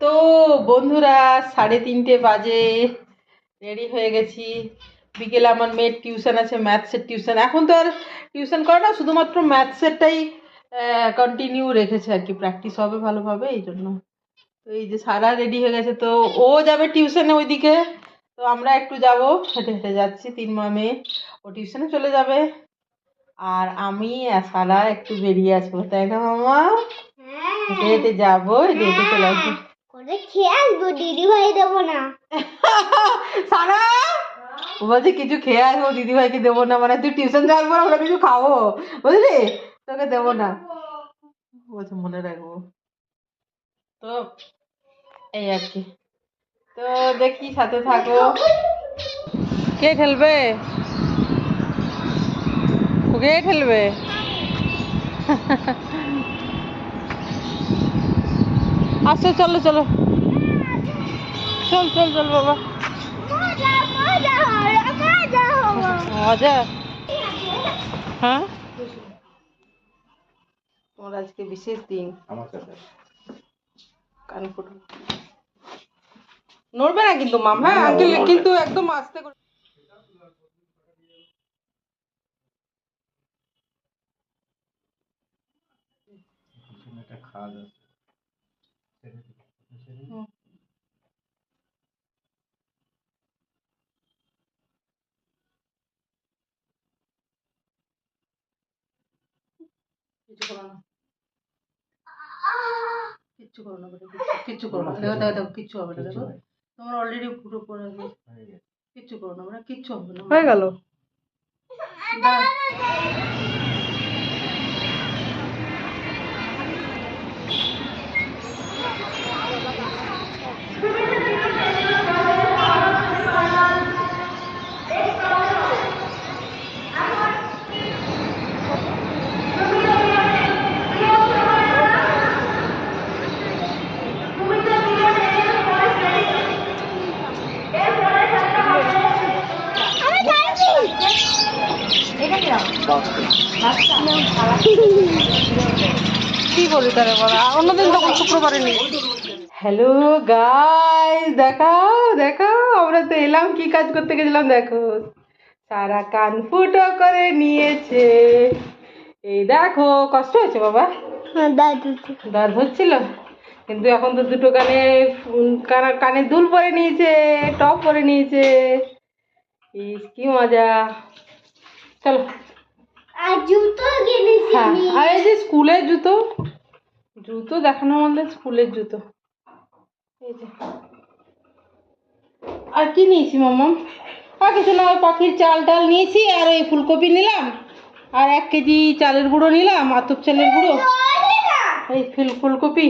তো বন্ধুরা সাড়ে তিনটে বাজে। রেডি হয়ে গেছি। বিকেলে আমার মেয়ের টিউশন আছে ম্যাথসের টিউশন। এখন তো আর টিউশন করে না শুধুমাত্র ম্যাথসেরটাই কন্টিনিউ রেখেছে আর কি। প্র্যাকটিস হবে ভালোভাবে এই জন্য। তো এই যে সারা রেডি হয়ে গেছে। তো ও যাবে টিউশনে ওইদিকে। তো আমরা একটু যাব হেঁটে হেঁটে যাচ্ছি তিন মা মেয়ে। ও টিউশনে চলে যাবে। আর আমি সারা একটু বেরিয়ে আসব তাই না মামা? হেঁটে হেঁটে যাব হেঁটে হেঁটে চলে আসব। করে খেয়ে আসব দিদি ভাই দেবো না। ও বলছে কিছু খেয়ে আসব দিদিভাইকে দেবো না মানে তুই টিউশন যাওয়ার পর আমরা কিছু খাব, বুঝলি? তোকে দেবো না। বলছে, মনে রাখব। তো এই আর কি। তো দেখি, সাথে থাকো। কে খেলবে? কে খেলবে? আসো চলো চলো। চল চল চল বাবা। মজা মজা হলো মজা হলো মজা? হ্যাঁ? তোমার আজকে বিশেষ দিন। কান ফুটো। নড়বে না কিন্তু মাম হ্যাঁ? আঙ্কেল কিন্তু একদম আস্তে করে একটা খাদ আছে হুম। কিছু করো না। কিচ্ছু করো না বেটা, কিচ্ছু- করো না। দেখো দেখো দেখো কিচ্ছু হবে না দেখো। তোমার অলরেডি ফুটো পড়ে গেছে। কিচ্ছু করো না বেটা কিচ্ছু হবে না। হয়ে গেল। কি বলি তারা বলা? অন্যদিন তখন শুক্রবারে নেই। হ্যালো গাইস দেখাও দেখাও আমরা তো এলাম কি কাজ করতে গেছিলাম দেখো। সারা কান ফুটো করে নিয়েছে। এই দেখো কষ্ট হয়েছে বাবা? দাদু দর্দ হচ্ছিল? কিন্তু এখন তো দুটো কানে কানা কানে দুল পরে নিয়েছে টপ পরে নিয়েছে। ইস কি মজা। চলো। আর জুতো কিনেছি হ্যাঁ আর এই যে স্কুলের জুতো জুতো দেখানো আমাদের স্কুলের জুতো। এই যে। আর কি নিয়েছি মামা? আর কিছু না ওই পাখির চাল টাল নিয়েছি আর ওই ফুলকপি নিলাম আর এক কেজি চালের গুঁড়ো নিলাম আতপ চালের গুঁড়ো। এই ফুল ফুলকপি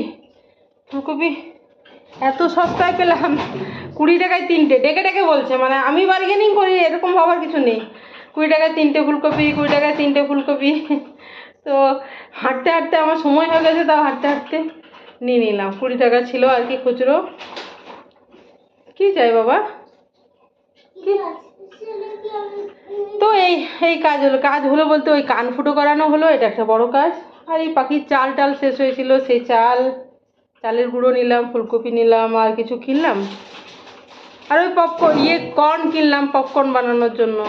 ফুলকপি। এত সস্তায় পেলাম কুড়ি টাকায় তিনটে ডেকে ডেকে বলছে মানে আমি বার্গেনিং করি এরকম ভাবার কিছু নেই। কুড়ি টাকায় তিনটে ফুলকপি, কুড়ি টাকায় তিনটে ফুলকপি। তো হাঁটতে হাঁটতে আমার সময় হয়ে গেছে, তাও হাঁটতে হাঁটতে নিয়ে নিলাম। কুড়ি টাকা ছিল আর কি খুচরো। কি চাই বাবা? তো এই এই কাজ হলো কাজ হলো বলতে ওই কান ফুটো করানো হলো, এটা একটা বড় কাজ। আর এই পাখির চাল টাল শেষ হয়েছিল, সেই চাল, চালের গুঁড়ো নিলাম, ফুলকপি নিলাম, আর কিছু কিনলাম। আর ওই পপকর্ন ইয়ে কর্ন কিনলাম পপকর্ন বানানোর জন্য।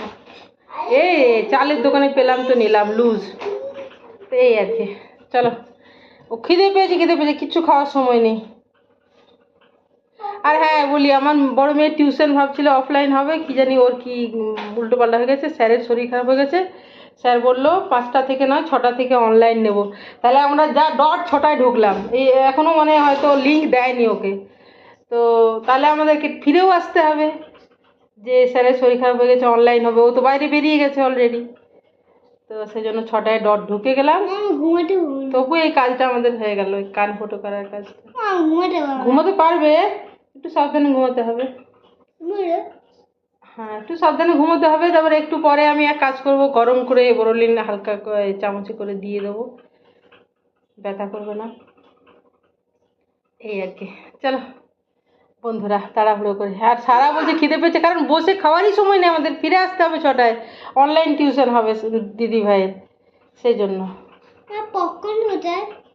এই চালের দোকানে পেলাম তো নিলাম, লুজ। এই আছে চলো। ও খিদে পেয়েছে খিদে পেয়েছে, কিচ্ছু খাওয়ার সময় নেই। আর হ্যাঁ বলি, আমার বড় মেয়ের টিউশন ভাবছিল অফলাইন হবে, কি জানি ওর কি উল্টো পাল্টা হয়ে গেছে, স্যারের শরীর খারাপ হয়ে গেছে। স্যার বলল, পাঁচটা থেকে নয় ছটা থেকে অনলাইন নেব। তাহলে আমরা যা ডট ছটায় ঢুকলাম। এই এখনও মানে হয়তো লিঙ্ক দেয়নি ওকে। তো তাহলে আমাদেরকে ফিরেও আসতে হবে। যে স্যারের শরীর খারাপ হয়ে গেছে অনলাইন হবে। ও তো বাইরে বেরিয়ে গেছে অলরেডি তো সেই জন্য ছটায় ডট ঢুকে গেলাম। তবু এই কাজটা আমাদের হয়ে গেল ওই কান ফটো করার কাজটা। আমি ঘুমাতে পারবে একটু সাবধানে ঘুমোতে হবে। হ্যাঁ একটু সাবধানে ঘুমোতে হবে তারপরে একটু পরে আমি এক কাজ করব গরম করে বরলিন হালকা করে চামচে করে দিয়ে দেবো। ব্যথা করবে না। এই আর কি। চলো। বন্ধুরা তাড়াহুড়ো করে। আর সারা বলছে খিদে পেয়েছে কারণ বসে খাওয়ারই সময় নেই আমাদের। ফিরে আসতে হবে ছটায়। অনলাইন টিউশন হবে দিদি ভাইয়ের সেই জন্য।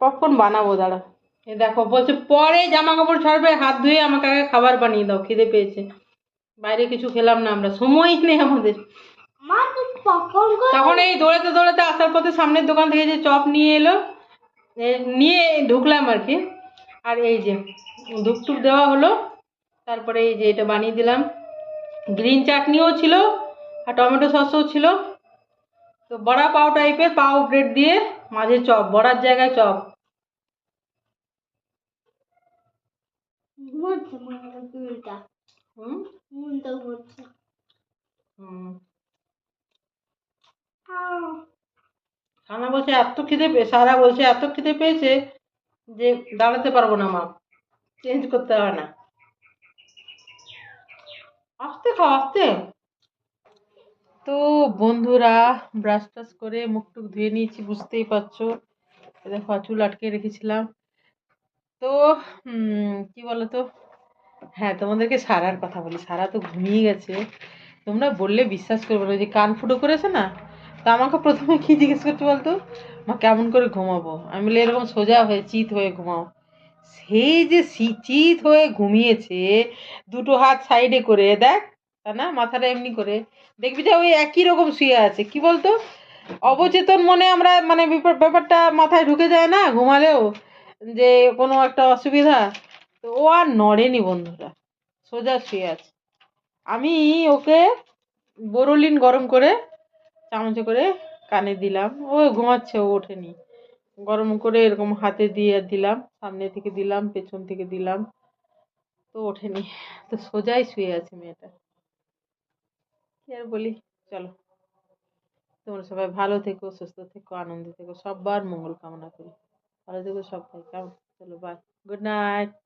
পপকর্ন বানাবো দাঁড়া। এ দেখো বলছে পরে জামা কাপড় ছাড়বে হাত ধুয়ে আমাকে আগে খাবার বানিয়ে দাও খিদে পেয়েছে। বাইরে কিছু খেলাম না আমরা সময়ই নেই আমাদের। তখন এই দৌড়াতে দৌড়াতে আসার পথে সামনের দোকান থেকে যে চপ নিয়ে এলো নিয়ে ঢুকলাম আর কি। আর এই যে ধূপ টুপ দেওয়া হলো তারপরে এই যে এটা বানিয়ে দিলাম। গ্রিন চাটনিও ছিল আর টমেটো সসও ছিল। তো বড়া পাও টাইপের পাও ব্রেড দিয়ে মাঝে চপ বড়ার জায়গায় চপ। আহ, বলছে এত খিদে পেয়ে সারা বলছে এত খিদে পেয়েছে যে দাঁড়াতে পারব না মা। চেঞ্জ করতে হবে না। আস্তে খাও, আস্তে। তো বন্ধুরা ব্রাশ টাশ করে মুখ টুক ধুয়ে নিয়েছি, বুঝতেই পারছ। দেখো, চুল আটকে রেখেছিলাম। তো কি তো হ্যাঁ তোমাদেরকে সারার কথা বলি। সারা তো ঘুমিয়ে গেছে। তোমরা বললে বিশ্বাস করবে না যে কান ফুটো করেছে না? তা আমাকে প্রথমে কি জিজ্ঞেস করতে বলতো? মা, কেমন করে ঘুমাবো? আমি বলি, এরকম সোজা হয়ে, চিত হয়ে ঘুমাও। সেই যে সি- চিত হয়ে ঘুমিয়েছে, দুটো হাত সাইডে করে, দেখ, তা না, মাথাটা এমনি করে, দেখবি যে ওই একই রকম শুয়ে আছে, কি বলতো? অবচেতন মনে আমরা মানে ব্যাপার- ব্যাপারটা মাথায় ঢুকে যায় না, ঘুমালেও, যে কোনো একটা অসুবিধা, তো ও আর নড়েনি বন্ধুরা, সোজা শুয়ে আছে। আমি ওকে বোরোলিন গরম করে, চামচে করে কানে দিলাম, ও ঘুমাচ্ছে, ও ওঠেনি। গরম করে এরকম হাতে দিয়ে দিলাম, সামনে থেকে দিলাম, পেছন থেকে দিলাম, তো ওঠেনি। তো সোজাই শুয়ে আছে মেয়েটা। কি আর বলি? চলো। তোমরা সবাই ভালো থেকো, সুস্থ থেকো, আনন্দে থেকো, সবার মঙ্গল কামনা করি। ভালো থেকো সবাই কেমন চলো বাই গুড নাইট